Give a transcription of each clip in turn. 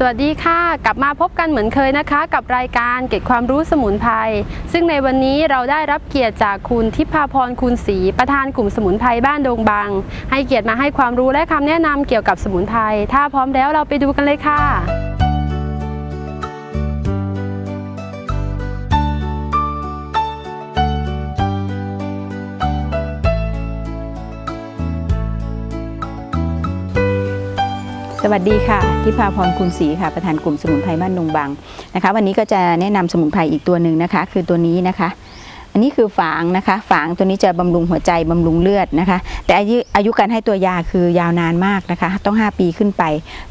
สวัสดีค่ะ กลับมาพบกันเหมือนเคยนะคะ กับรายการเก็บความรู้สมุนไพรซึ่งในวันนี้เราได้รับเกียรติจากคุณทิพาพรคุณศรีประธานกลุ่มสมุนไพรบ้านดงบางให้เกียรติมาให้ความรู้และคำแนะนำเกี่ยวกับสมุนไพรถ้าพร้อมแล้วเราไปดูกันเลยค่ะ สวัสดีค่ะทิพาพรคุณศรีค่ะประธานกลุ่มสมุนไพรบ้านดงบางนะคะ วันนี้ก็จะแนะนำสมุนไพรอีกตัวหนึ่งนะคะ คือตัวนี้นะคะ อันนี้คือฝางนะคะ ฝางตัวนี้จะบำรุงหัวใจบำรุงเลือดนะคะ แต่อายุอายุการให้ตัวยาคือยาวนานมากนะคะ ต้อง 5 ปีขึ้นไป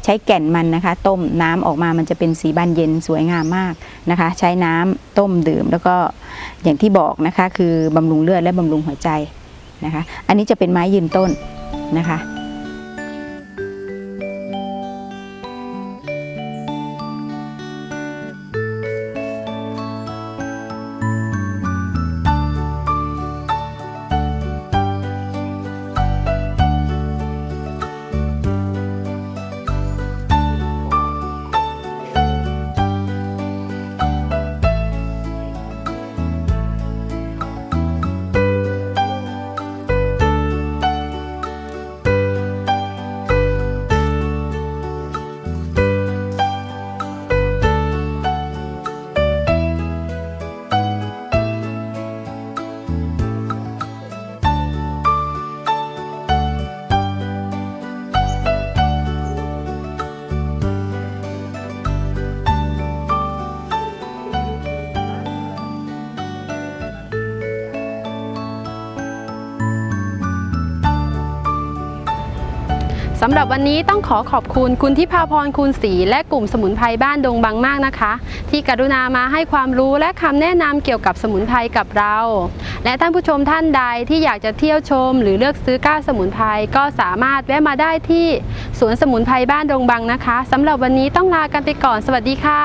ใช้แก่นมันนะคะ ต้มน้ำออกมามันจะเป็นสีบานเย็นสวยงามมากนะคะ ใช้น้ำต้มดื่มแล้วก็อย่างที่บอกนะคะ คือบำรุงเลือดและบำรุงหัวใจนะคะ อันนี้จะเป็นไม้ยืนต้นนะคะ สำหรับวันนี้ต้องขอขอบคุณคุณทิพาพรคุณศรีและกลุ่มสมุนไพรบ้านดงบางมากนะคะ ที่กรุณามาให้ความรู้และคำแนะนำเกี่ยวกับสมุนไพรกับเรา และท่านผู้ชมท่านใดที่อยากจะเที่ยวชม หรือเลือกซื้อก้าสมุนไพรก็สามารถแวะมาได้ที่สวนสมุนไพรบ้านดงบางนะคะสำหรับวันนี้ต้องลากันไปก่อนสวัสดีค่ะ